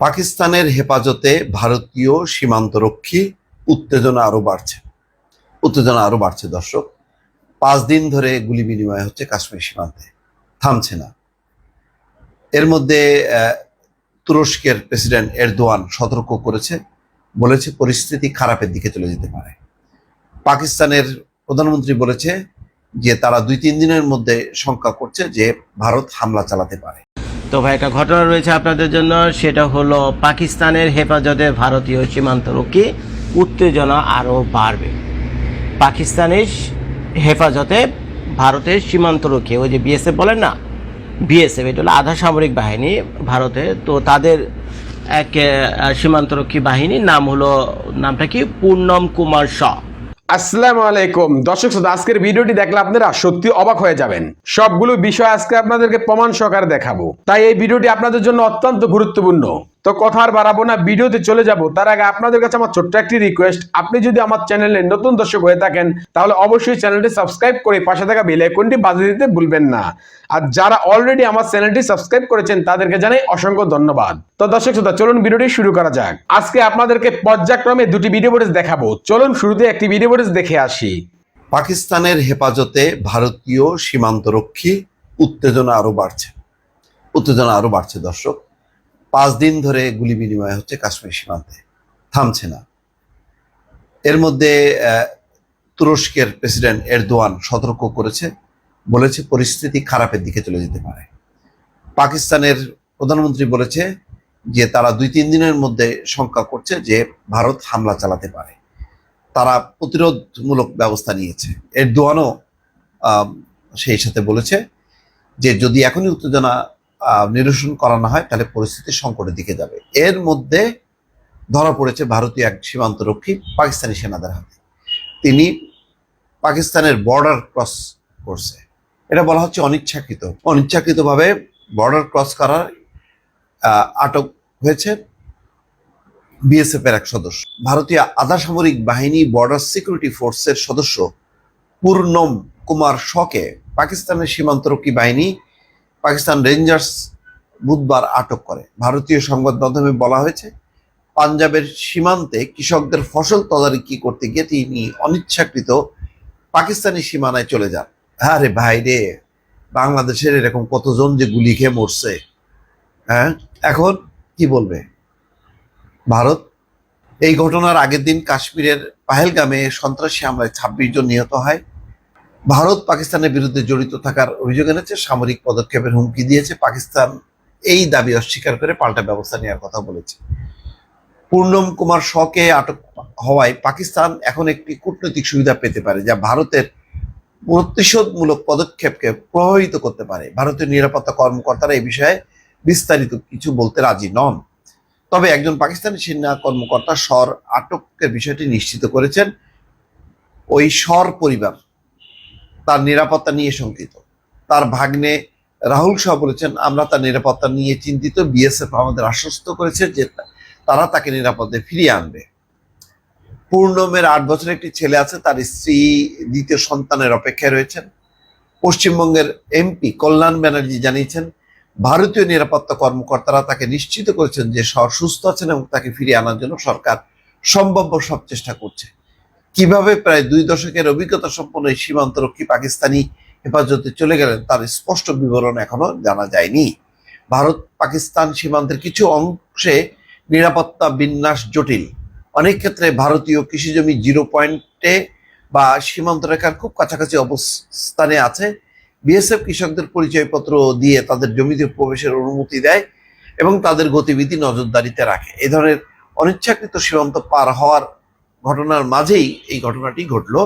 পাকিস্তানের হেফাজতে ভারতীয় সীমান্তরক্ষী উত্তেজনা আরও বাড়ছে। উত্তেজনা আরও বাড়ছে, দর্শক। পাঁচ দিন ধরে গুলি বিনিময় হচ্ছে কাশ্মীর সীমান্তে। থামছে না। এর মধ্যে তুরস্কের প্রেসিডেন্ট এরদোয়ান সতর্ক করেছে, বলেছে পরিস্থিতি খারাপের দিকে চলে যেতে পারে। পাকিস্তানের প্রধানমন্ত্রী বলেছে যে, তারা দুই তিন দিনের মধ্যে শঙ্কা করছে যে, ভারত হামলা চালাতে পারে। তো ভাই, একটা ঘটনা রয়েছে আপনাদের জন্য। সেটা হলো, পাকিস্তানের হেফাজতে ভারতীয় সীমান্তরক্ষী উত্তেজনা আরও বাড়বে। পাকিস্তানের হেফাজতে ভারতের সীমান্তরক্ষী ওই যে বিএসএফ বলেন না, বিএসএফ, এটা হলো আধা সামরিক বাহিনী ভারতে। তো তাদের এক সীমান্তরক্ষী বাহিনীর নাম হলো, নামটা কি? পূর্ণম কুমার শ আসসালামু আলাইকুম। দর্শক শ্রোতা, আজকের ভিডিওটি দেখলে আপনারা সত্যি অবাক হয়ে যাবেন। সবগুলো বিষয় আজকে আপনাদেরকে প্রমাণ সহকারে দেখাবো। তাই এই ভিডিওটি আপনাদের জন্য অত্যন্ত গুরুত্বপূর্ণ। তো কথা আর বাড়াবো না, ভিডিওতে চলে যাব। তার আগে আপনাদের কাছে আমার ছোট্ট একটি রিকোয়েস্ট আপনি যদি আমার চ্যানেলে নতুন দর্শক হয়ে থাকেন, তাহলে অবশ্যই চ্যানেলটি সাবস্ক্রাইব করে পাশে থাকা বেল আইকনটি বাজিয়ে দিতে ভুলবেন না। আর যারা অলরেডি আমার চ্যানেলটি সাবস্ক্রাইব করেছেন, তাদেরকে জানাই অসংখ্য ধন্যবাদ। তো দর্শক শ্রোতা, চলুন ভিডিওটি শুরু করা যাক। আজকে আপনাদেরকে পর্যায়ক্রমে দুটি ভিডিও ফুটেজ দেখাবো। চলুন শুরুতে একটি ভিডিও ফুটেজ দেখে আসি। পাকিস্তানের হেফাজতে ভারতীয় সীমান্তরক্ষী উত্তেজনা আরও বাড়ছে। উত্তেজনা আরও বাড়ছে, দর্শক। পাঁচ দিন ধরে গুলি বিনিময় হচ্ছে কাশ্মীর সীমান্তে। থামছে না। এর মধ্যে তুরস্কের প্রেসিডেন্ট এরদোয়ান সতর্ক করেছে, বলেছে পরিস্থিতি খারাপের দিকে চলে যেতে পারে। পাকিস্তানের প্রধানমন্ত্রী বলেছে যে তারা দুই তিন দিনের মধ্যে শঙ্কা করছে যে ভারত হামলা চালাতে পারে। তারা প্রতিরোধমূলক ব্যবস্থা নিয়েছে। এর দোয়ানও সেই সাথে বলেছে যে যদি এখনই উত্তেজনা নিরসন করা না হয়, তাহলে পরিস্থিতি সংকটের দিকে যাবে। এর মধ্যে ধরা পড়েছে ভারতীয় এক সীমান্তরক্ষী পাকিস্তানি সেনাদের হাতে। তিনি পাকিস্তানের বর্ডার ক্রস করছে। এটা বলা হচ্ছে অনিচ্ছাকৃত। অনিচ্ছাকৃতভাবে বর্ডার ক্রস করার আটক হয়েছে বিএসএফ এর এক সদস্য। ভারতীয় আধা সামরিক বাহিনী বর্ডার সিকিউরিটি ফোর্সের সদস্য পূর্ণম কুমার শকে পাকিস্তানের সীমান্তরক্ষী বাহিনী পাকিস্তান রেঞ্জার্স বুধবার আটক করে। ভারতীয় সংবাদ মাধ্যমে বলা হয়েছে, পাঞ্জাবের সীমান্তে কৃষকদের ফসল তদারকি করতে গিয়ে তিনি অনিচ্ছাকৃত পাকিস্তানি সীমানায় চলে যান। হ্যাঁ রে ভাই রে, বাংলাদেশের এরকম কতজন যে গুলি খেয়ে মরছে হ্যাঁ? এখন কি বলবে? ভারত, এই ঘটনার আগের দিন কাশ্মীরের পাহেলগামে সন্ত্রাসী হামলায় ছাব্বিশ জন নিহত হয়। ভারত পাকিস্তানের বিরুদ্ধে জড়িত থাকার অভিযোগ এনেছে, সামরিক পদক্ষেপের হুমকি দিয়েছে, পাকিস্তান এই দাবি অস্বীকার করে পাল্টা ব্যবস্থা নেওয়ার কথা বলেছে। পূর্ণম কুমার শকে আটক হওয়ায় পাকিস্তান এখন একটি কূটনৈতিক সুবিধা পেতে পারে, যা ভারতের প্রতিশোধমূলক পদক্ষেপকে প্রভাবিত করতে পারে। ভারতীয় নিরাপত্তা কর্মকর্তারা এই বিষয়ে বিস্তারিত কিছু বলতে রাজি নন। তবে একজন পাকিস্তানি সেনা কর্মকর্তা স্বর আটকের বিষয়টি নিশ্চিত করেছেন। ওই স্বর পরিবার তার নিরাপত্তা নিয়ে শঙ্কিত। তার ভাগ্নে রাহুল শাহ বলেছেন, আমরা তার নিরাপত্তা নিয়ে চিন্তিত। বিএসএফ আমাদের আশ্বস্ত করেছে যে তারা তাকে নিরাপদে ফিরিয়ে আনবে। পূর্ণমের আট বছরের একটি ছেলে আছে, তার স্ত্রী দ্বিতীয় সন্তানের অপেক্ষায় রয়েছেন। পশ্চিমবঙ্গের এমপি কল্যাণ ব্যানার্জি জানিয়েছেন, ভারতীয় নিরাপত্তা কর্মকর্তারা তাকে নিশ্চিত করেছেন যে সুস্থ আছেন এবং তাকে ফিরিয়ে আনার জন্য সরকার সম্ভাব্য সব চেষ্টা করছে। কীভাবে প্রায় দুই দশকের অভিজ্ঞতা সম্পন্ন এই সীমান্তরক্ষী পাকিস্তানি হেফাজতে চলে গেলেন, তার স্পষ্ট বিবরণ এখনও জানা যায়নি। ভারত পাকিস্তান সীমান্তের কিছু অংশে নিরাপত্তা বিন্যাস জটিল। অনেক ক্ষেত্রে ভারতীয় কৃষিজমি জিরো পয়েন্টে বা সীমান্ত রেখার খুব কাছাকাছি অবস্থানে আছে। বিএসএফ কৃষকদের পরিচয়পত্র দিয়ে তাদের জমিতে প্রবেশের অনুমতি দেয় এবং তাদের গতিবিধি নজরদারিতে রাখে। এ ধরনের অনিচ্ছাকৃত সীমান্ত পার হওয়ার ঘটনার মাঝেই এই ঘটনাটি ঘটল।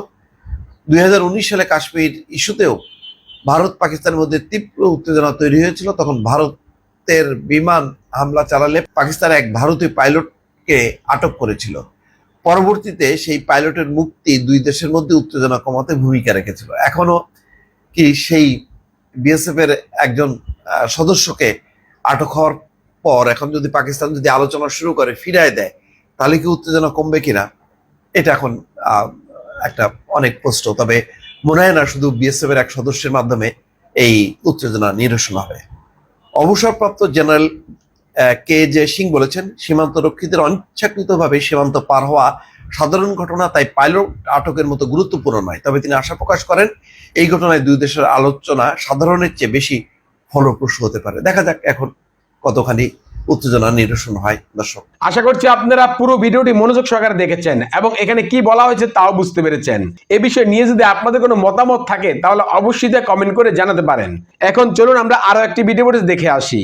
দুই হাজার উনিশ সালে কাশ্মীর ইস্যুতেও ভারত পাকিস্তানের মধ্যে তীব্র উত্তেজনা তৈরি হয়েছিল। তখন ভারতের বিমান হামলা চালালে পাকিস্তান এক ভারতীয় পাইলটকে আটক করেছিল। পরবর্তীতে সেই পাইলটের মুক্তি দুই দেশের মধ্যে উত্তেজনা কমাতে ভূমিকা রেখেছিল। এখনও কি সেই বিএসএফ এর একজন সদস্যকে আটক হওয়ার পর এখন যদি পাকিস্তান যদি আলোচনা শুরু করে, ফিরায় দেয়, তাহলে কি উত্তেজনা কমবে কিনা? এটা এখন একটা অনেক প্রশ্ন। তবে মনে হয় না শুধু বিএসএফ এর এক সদস্যের মাধ্যমে এই উত্তেজনা নিরসন হবে। অবসরপ্রাপ্ত জেনারেল কে জে সিং বলেছেন, সীমান্ত রক্ষীদের অনিচ্ছাকৃতভাবে সীমান্ত পার হওয়া সাধারণ ঘটনা তাই পাইলট আটকের মতো গুরুত্বপূর্ণ নয়। তবে তিনি আশা প্রকাশ করেন, এই ঘটনায় দুই দেশের আলোচনা সাধারণের চেয়ে বেশি ফলপ্রসূ হতে পারে। দেখা যাক এখন কতখানি উত্তেজনা নিরসন হয় দর্শক। আশা করছি আপনারা পুরো ভিডিওটি মনোযোগ সহকারে দেখেছেন এবং এখানে কি বলা হয়েছে তাও বুঝতে পেরেছেন। এ বিষয়ে নিয়ে যদি আপনাদের কোনো মতামত থাকে তাহলে অবশ্যই তা কমেন্ট করে জানাতে পারেন। এখন চলুন আমরা আরও একটি ভিডিও ফুটেজ দেখে আসি।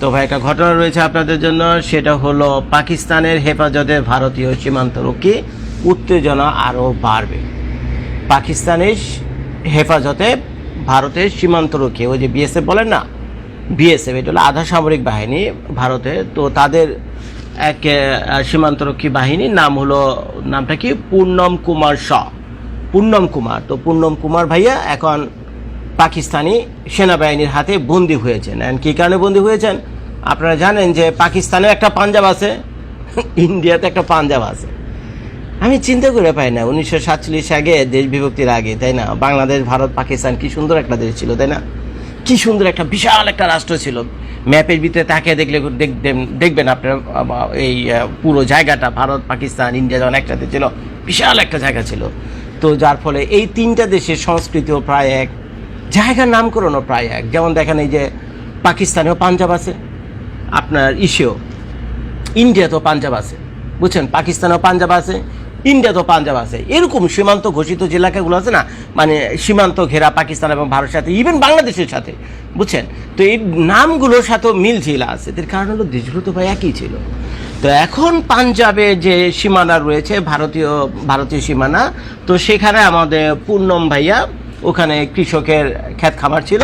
তো ভাই একটা ঘটনা রয়েছে আপনাদের জন্য। সেটা হলো পাকিস্তানের হেফাজতে ভারতীয় সীমান্তরক্ষী উত্তেজনা আরও বাড়বে। পাকিস্তানের হেফাজতে ভারতের সীমান্তরক্ষী ওই যে বিএসএফ বলেন না বিএসএফ এটা হলো আধা সামরিক বাহিনী ভারতে। তো তাদের এক সীমান্তরক্ষী বাহিনীর নাম হলো, নামটা কি? পূর্ণম কুমার শ। পূর্ণম কুমার। তো পূর্ণম কুমার ভাইয়া এখন পাকিস্তানি সেনাবাহিনীর হাতে বন্দি হয়েছেন। অ্যান্ড কী কারণে বন্দি হয়েছেন? আপনারা জানেন যে পাকিস্তানে একটা পাঞ্জাব আছে, ইন্ডিয়াতে একটা পাঞ্জাব আছে। আমি চিন্তা করে পাই না, উনিশশো সাতচল্লিশ আগে দেশ বিভক্তির আগে, তাই না? বাংলাদেশ, ভারত, পাকিস্তান কি সুন্দর একটা দেশ ছিল, তাই না? কি সুন্দর একটা বিশাল একটা রাষ্ট্র ছিল। ম্যাপের ভিতরে তাকে দেখলে দেখবেন দেখবেন আপনার এই পুরো জায়গাটা ভারত, পাকিস্তান, ইন্ডিয়া যখন একসাথে ছিল, বিশাল একটা জায়গা ছিল। তো যার ফলে এই তিনটা দেশের সংস্কৃতিও প্রায় এক, জায়গার নামকরণও প্রায় এক। যেমন দেখেন এই যে পাকিস্তানেও পাঞ্জাব আছে, আপনার ইসেও, ইন্ডিয়াতেও পাঞ্জাব আছে। বুঝছেন? পাকিস্তানেও পাঞ্জাব আছে ইন্ডিয়াতেও পাঞ্জাব আছে। এরকম সীমান্ত ঘোষিত যে এলাকাগুলো আছে না মানে সীমান্ত ঘেরা পাকিস্তান এবং ভারতের সাথে ইভেন বাংলাদেশের সাথে, বুঝছেন? তো এই নামগুলোর সাথেও মিল ছিল আছে এর কারণ হলো দেশগুলো তো ভাই একই ছিল। তো এখন পাঞ্জাবে যে সীমানা রয়েছে, ভারতীয় ভারতীয় সীমানা, তো সেখানে আমাদের পূর্ণম ভাইয়া, ওখানে কৃষকের ক্ষেত খামার ছিল।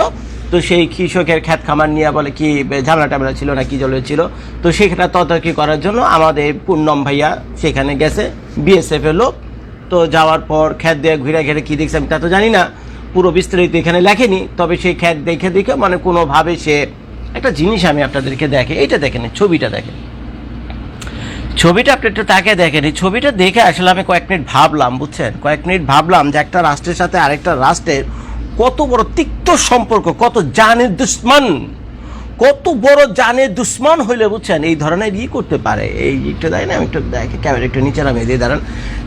তো সেই কৃষকের ক্ষেত খামার নিয়ে বলে কি, ঝামেলা টামেলা ছিল না, কি জলে ছিল? তো সেখানে তদারকি করার জন্য আমাদের পূর্ণম ভাইয়া সেখানে গেছে বিএসএফ এর লোক। তো যাওয়ার পর ক্ষেত দিয়ে ঘুরে ঘিরে কী দেখছে আমি তা তো জানি না। পুরো বিস্তারিত এখানে লেখেনি, তবে সেই ক্ষেত দেখে দেখে মানে কোনোভাবে সে একটা জিনিস আমি আপনাদেরকে দেখে, এইটা দেখেন, ছবিটা দেখেন। ছবিটা আপনি একটু তাকে দেখেন, ছবিটা দেখে আসলে আমি কয়েক মিনিট ভাবলাম, বুঝছেন? কয়েক মিনিট ভাবলাম যে একটা রাষ্ট্রের সাথে আরেকটা রাষ্ট্রের কত বড় তিক্ত সম্পর্ক, কত জানের দুশ্মন, কত বড় জানের দুশ্মন হইলে বুঝছেন, এই ধরনের ই করতে পারে। এই একটু দেয় না একটু দেখে, ক্যামেরা একটু নিচে নামিয়ে দিয়ে দাঁড়ান।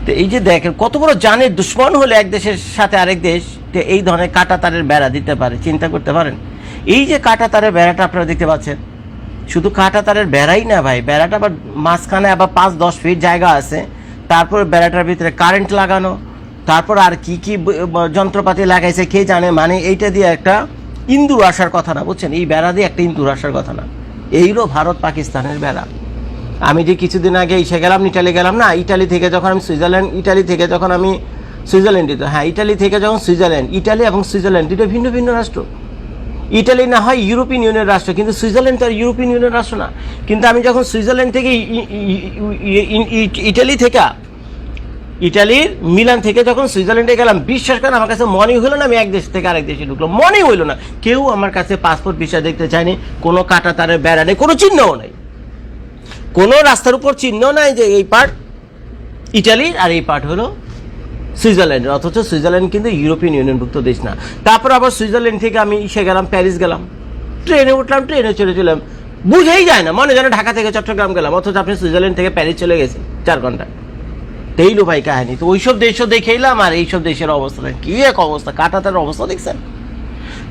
তো এই যে দেখেন, কত বড় জানের দুশ্মন হলে এক দেশের সাথে আরেক দেশ, তো এই ধরনের কাটা তারের বেড়া দিতে পারে, চিন্তা করতে পারেন। এই যে কাটা তারের বেড়াটা আপনারা দেখতে পাচ্ছেন, শুধু কাঁটা তারের বেড়াই না ভাই, বেড়াটা আবার মাঝখানে আবার পাঁচ দশ ফিট জায়গা আছে, তারপর বেড়াটার ভিতরে কারেন্ট লাগানো তারপর আর কি কি যন্ত্রপাতি লাগাইছে কে জানে মানে এইটা দিয়ে একটা ইন্দুর আসার কথা না, বুঝছেন? এই বেড়া দিয়ে একটা ইন্দুর আসার কথা না। এইগুলো ভারত পাকিস্তানের বেড়া। আমি যে কিছুদিন আগে এসে গেলাম, ইটালি গেলাম না, ইটালি থেকে যখন আমি সুইজারল্যান্ড, ইটালি থেকে যখন আমি সুইজারল্যান্ডে তো হ্যাঁ ইটালি থেকে যখন সুইজারল্যান্ড, ইটালি এবং সুইজারল্যান্ড দুটো ভিন্ন ভিন্ন রাষ্ট্র। ইটালি না হয় ইউরোপিয়ান ইউনিয়নের রাষ্ট্র, কিন্তু সুইজারল্যান্ড তো আর ইউরোপিয়ান ইউনিয়নের রাষ্ট্র না। কিন্তু আমি যখন সুইজারল্যান্ড থেকে ইটালি থেকে ইটালির মিলান থেকে যখন সুইজারল্যান্ডে গেলাম, বিশ্বাস করেন আমার কাছে মনে হলো না আমি এক দেশ থেকে আরেক দেশে ঢুকলো মনে হইল না। কেউ আমার কাছে পাসপোর্ট ভিসা দেখতে চায়নি, কোনো কাটা তারের বেড়া নেই, কোনো চিহ্নও নেই। কোনো রাস্তার উপর চিহ্ন নাই যে এই পার্ট ইটালির আর এই পার্ট হলো সুইজারল্যান্ডের, অথচ সুইজারল্যান্ড কিন্তু ইউরোপিয়ান ইউনিয়নভুক্ত দেশ না। তারপর আবার সুইজারল্যান্ড থেকে আমি ইসে গেলাম, প্যারিস গেলাম। ট্রেনে উঠলাম, ট্রেনে চলে চলাম বুঝেই যায় না, মনে যেন ঢাকা থেকে চট্টগ্রাম গেলাম, অথচ আপনি সুইজারল্যান্ড থেকে প্যারিস চলে গেছেন, চার ঘণ্টা। তেইলো ভাই কাহিনী। তো ওইসব দেশও দেখেইলাম আর এইসব দেশের অবস্থা কি এক অবস্থা, কাটাতার অবস্থা দেখছেন?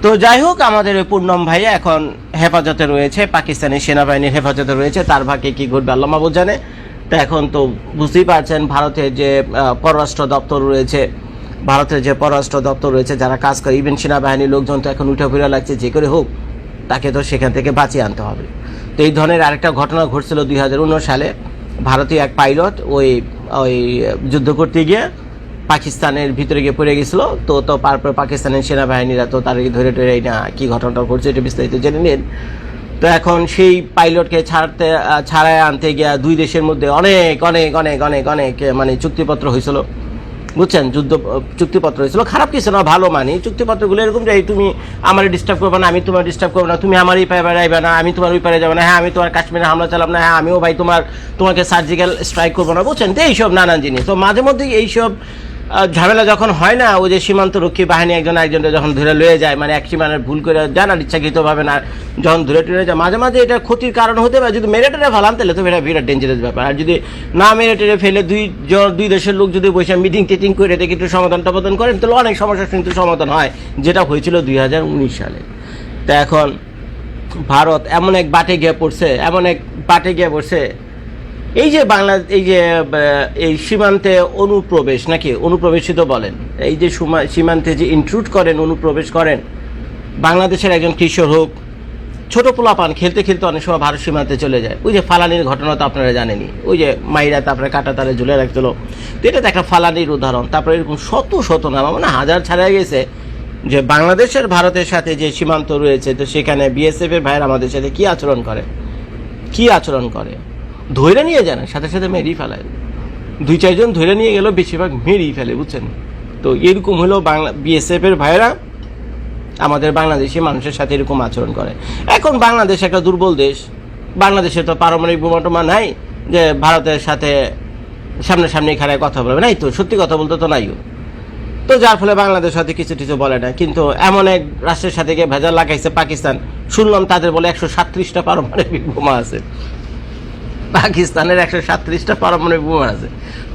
তো যাই হোক, আমাদের ওই পূর্ণম ভাইয়া এখন হেফাজতে রয়েছে, পাকিস্তানি সেনাবাহিনীর হেফাজতে রয়েছে, তার ভাগে কি ঘটবে আল্লাহ মাহবুব জানে। তো এখন তো বুঝতেই পারছেন, ভারতের যে পররাষ্ট্র দপ্তর রয়েছে, ভারতের যে পররাষ্ট্র দপ্তর রয়েছে, যারা কাজ করে ইভেন সেনাবাহিনীর লোকজন তো এখন উঠে ফিরে লাগছে, যে করে হোক, তাকে তো সেখান থেকে বাঁচিয়ে আনতে হবে। তো এই ধরনের আরেকটা ঘটনা ঘটছিল দুই হাজার উনিশ সালে। ভারতীয় এক পাইলট ওই ওই যুদ্ধ করতে গিয়ে পাকিস্তানের ভিতরে গিয়ে পড়ে গেছিল। তো তো তারপর পাকিস্তানের সেনাবাহিনীরা তো তাদেরকে ধরে টরে না কী ঘটনাটা ঘটছে এটা বিস্তারিত জেনে নিন। তো এখন সেই পাইলটকে ছাড়তে ছাড়ায় আনতে গিয়া দুই দেশের মধ্যে অনেক অনেক অনেক অনেক অনেক মানে চুক্তিপত্র হয়েছিল। বুঝছেন, যুদ্ধ চুক্তিপত্র হয়েছিল। খারাপ কিছু না, ভালো মানি। চুক্তিপত্রগুলো এরকম যে তুমি আমার ডিস্টার্ব করবে না, আমি তোমার ডিস্টার্ব করব না, তুমি আমার এই পায়ে বেড়াইবে না, আমি তোমার ওই পারে যাব না হ্যাঁ আমি তোমার কাশ্মীরে হামলা চালাম না হ্যাঁ আমিও ভাই তোমার, তোমাকে সার্জিক্যাল স্ট্রাইক করব না। বুঝছেন? তো এইসব নানান জিনিস। তো মাঝে মধ্যে এইসব ঝামেলা যখন হয় না, ওই যে সীমান্তরক্ষী বাহিনী একজন একজনকে যখন ধরে লয়ে যায় মানে এক সীমানের ভুল করে জানার ইচ্ছাকৃতভাবে না, যখন ধরে টুরে যায়, মাঝে মাঝে এটা ক্ষতির কারণ হতে পারে, যদি মেরে টেরে ফেলান তাহলে তো এটা বিরাট ডেঞ্জারাস ব্যাপার। আর যদি না মেরে টেরে ফেলে দুই দুই দেশের লোক যদি বসে মিটিং টিটিং করে এটা একটু সমাধান টমাধান করেন, তাহলে অনেক সমস্যার কিন্তু সমাধান হয়, যেটা হয়েছিল দুই হাজার উনিশ সালে। তা এখন ভারত এমন এক বাটে গিয়ে পড়ছে, এমন এক বাটে গিয়ে পড়ছে এই যে বাংলা, এই যে এই সীমান্তে অনুপ্রবেশ, নাকি অনুপ্রবেশিত বলেন, এই যে সীমান্তে যে ইনক্লুড করেন, অনুপ্রবেশ করেন, বাংলাদেশের একজন কিশোর হোক, ছোটো ছোট পোলাপান খেলতে খেলতে অনেক সময় ভারত সীমান্তে চলে যায়। ওই যে ফালানির ঘটনা তো আপনারা জানেনই। ওই যে মাইরা তারপরে কাটা তারে ঝুলে রাখছিল। তো এটা তো একটা ফালানির উদাহরণ। তারপরে এরকম শত শত নাম মানে হাজার ছাড়া গেছে যে বাংলাদেশের, ভারতের সাথে যে সীমান্ত রয়েছে, তো সেখানে বিএসএফ এর ভাইয়ের আমাদের সাথে কি আচরণ করে? কি আচরণ করে? ধৈর্য নিয়ে যান সাথে সাথে মেরেই ফেলায়। দুই চারজন ধরে নিয়ে গেল বেশিরভাগ মেরেই ফেলে, বুঝছেন? তো এরকম হলো বাংলা বিএসএফ এর ভাইয়েরা আমাদের বাংলাদেশি মানুষের সাথে এরকম আচরণ করে। এখন বাংলাদেশ একটা দুর্বল দেশ। বাংলাদেশে তো পারমাণবিক বোমা টোমা নাই যে ভারতের সাথে সামনাসামনি খারায় কথা বলবে। নাই তো, সত্যি কথা বলতে তো নাইও। তো যার ফলে বাংলাদেশ সাথে কিছু কিছু বলে না, কিন্তু এমন এক রাষ্ট্রের সাথে গিয়ে ভেজাল লাগাইছে পাকিস্তান, শুনলাম তাদের বলে একশো সাতত্রিশটা পারমাণবিক বোমা আছে। পাকিস্তানের একশো সাতত্রিশটা পারমাণবিক বোমা আছে।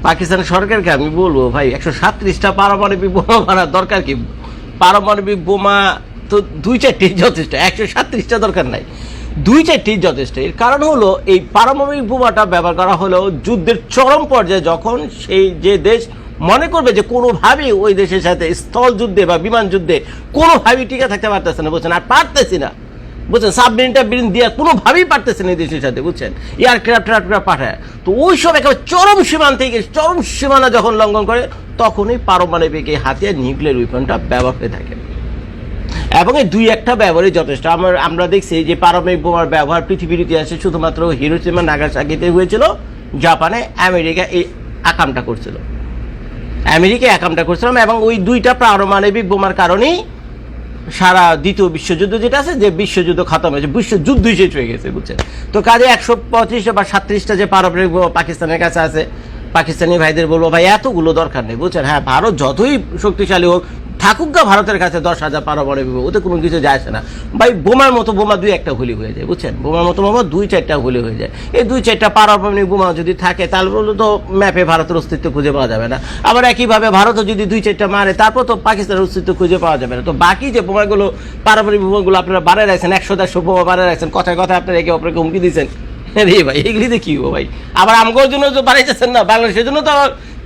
পাকিস্তান সরকারকে আমি বলব, ভাই, একশো সাতত্রিশটা পারমাণবিক বোমা মারার দরকার কি? পারমাণবিক বোমা তো দুই চারটি যথেষ্ট, একশো সাতত্রিশটা দরকার নাই। দুই চারটি যথেষ্ট। এর কারণ হলো, এই পারমাণবিক বোমাটা ব্যবহার করা হলো যুদ্ধের চরম পর্যায়ে যখন সেই যে দেশ মনে করবে যে কোনোভাবেই ওই দেশের সাথে স্থল যুদ্ধে বা বিমান যুদ্ধে কোনোভাবেই টিকে থাকতে পারতেছে না বুঝছেন আর পারতেছি না। বুঝছেন? সাবমেরিনটা বিরিন দিয়ে কোনোভাবেই পারতেছে না দেশের সাথে, বুঝছেন? এয়ারক্রাফট এয়ারক্রাফট পাঠায়। তো ওই সব একেবারে চরম সীমান্তে গিয়ে চরম সীমানা যখন লঙ্ঘন করে তখনই পারমাণবিক এই হাতিয়ার নিউক্লিয়ার উইপনটা ব্যবহার হয়ে থাকে। এবং এই দুই একটা ব্যবহারই যথেষ্ট। আমার আমরা দেখছি যে পারমাণবিক বোমার ব্যবহার পৃথিবীর ইতিহাসে শুধুমাত্র হিরোসীমা, নাগাসাকিতে হয়েছিল, জাপানে আমেরিকা এই আকামটা করছিল। আমেরিকা একামটা করছিলাম এবং ওই দুইটা পারমাণবিক বোমার কারণেই সারা দ্বিতীয় বিশ্বযুদ্ধ যেটা আছে, যে বিশ্বযুদ্ধ খতম হয়েছে, বিশ্বযুদ্ধই শেষ হয়ে গেছে, বুঝছেন? তো কাজে একশো পঁচিশটা বা সাত্রিশটা যে পারমাণবিক পাকিস্তানের কাছে আছে, পাকিস্তানি ভাইদের বলব, ভাই, এতগুলো দরকার নেই, বুঝছেন? হ্যাঁ ভারত যতই শক্তিশালী হোক থাকুক গা ভারতের কাছে দশ হাজার পারমাণবিক বোমা, ওতে কোনো কিছু যায় না। ভাই, বোমার মতো বোমা দুই একটা গুলি হয়ে যায়, বুঝছেন? বোমার মতো বোমা দুই চারটা গুলি হয়ে যায়। এই দুই চারটা পারমাণবিক বোমা যদি থাকে, তাহলে তো ম্যাপে ভারতের অস্তিত্ব খুঁজে পাওয়া যাবে না। আবার একইভাবে ভারতও যদি দুই চারটা মারে, তারপর তো পাকিস্তানের অস্তিত্ব খুঁজে পাওয়া যাবে না। তো বাকি যে বোমাগুলো, পারমাণবিক বোমাগুলো আপনারা বাড়ায় রাখছেন, একশো দেড়শো বোমা বাড়ায় রাখছেন, কথায় কথায় আপনারা একে অপরকে হুমকি দিচ্ছেন। রে ভাই, এগুলিতে কি ভাই? আবার আমগোর জন্য তো বাড়াইতেছেন না, বাংলাদেশের জন্য তো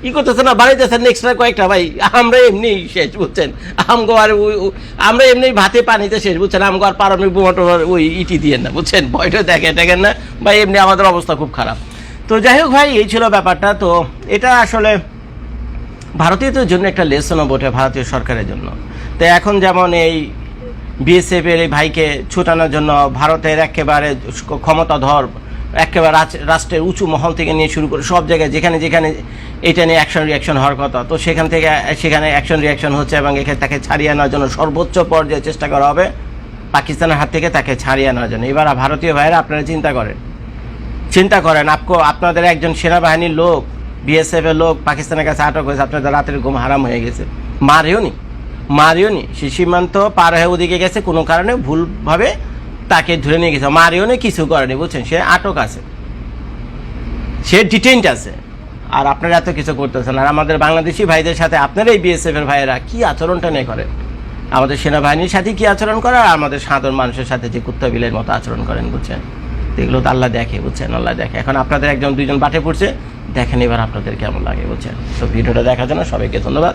ই করতেছেন না বাড়াইতেছেন এক্সট্রা কয়েকটা, ভাই। আমরা এমনি শেষ, বুঝছেন? আমগো আর আমরা এমনি ভাতে পানিতে শেষ, বুঝছেন? আমগো আর পারমাণবিক বোমা ওই ইটি দিয়েন না, বুঝছেন? ভয়টা দেখে দেখেন না? ভাই, এমনি আমাদের অবস্থা খুব খারাপ। তো যাই হোক ভাই, এই ছিল ব্যাপারটা। তো এটা আসলে ভারতীয়দের জন্য একটা লেসনও বটে ভারতীয় সরকারের জন্য। তো এখন যেমন এই বিএসএফ এর এই ভাইকে ছুটানোর জন্য ভারতের একেবারে ক্ষমতাধর, একেবারে রাষ্ট্রের উঁচু মহল থেকে নিয়ে শুরু করে সব জায়গায়, যেখানে যেখানে এটা নিয়ে অ্যাকশন রিয়াকশন হওয়ার কথা। তো সেখান থেকে, সেখানে অ্যাকশন রিয়াকশন হচ্ছে এবং এখানে তাকে ছাড়িয়ে আনার জন্য সর্বোচ্চ পর্যায়ে চেষ্টা করা হবে পাকিস্তানের হাত থেকে তাকে ছাড়িয়ে আনার জন্য। এবার ভারতীয় ভাইয়েরা আপনারা চিন্তা করেন। চিন্তা করেন, আপকো, আপনাদের একজন সেনাবাহিনীর লোক বিএসএফ এর লোক পাকিস্তানের কাছে আটক হয়েছে, আপনাদের রাতের ঘুম হারাম হয়ে গেছে। মারিও নি মারিও নি। সে সীমান্ত পার হয়ে ওদিকে গেছে, কোনো কারণে ভুলভাবে তাকে ধরে নিয়ে গেছে। মারিও নি, কিছু করেনি, বুঝছেন? সে আটক আছে। সে ডিটেন্ট আছে। আর আপনারা এত কিছু করতেছেন। আর আমাদের বাংলাদেশি ভাইদের সাথে আপনারা এই বিএসএফ এর ভাইয়েরা কি আচরণটা নিয়ে করেন? আমাদের সেনাবাহিনীর সাথে কি আচরণ করে আর আমাদের সাধারণ মানুষের সাথে যে কুত্তা বিলের মতো আচরণ করেন, বুঝছেন? এগুলো তো আল্লাহ দেখে, বুঝছেন? আল্লাহ দেখে। এখন আপনাদের একজন, দুইজন বাটে পড়ছে। দেখেন এবার আপনাদের কেমন লাগে, বুঝছেন? তো ভিডিওটা দেখার জন্য সবাইকে ধন্যবাদ।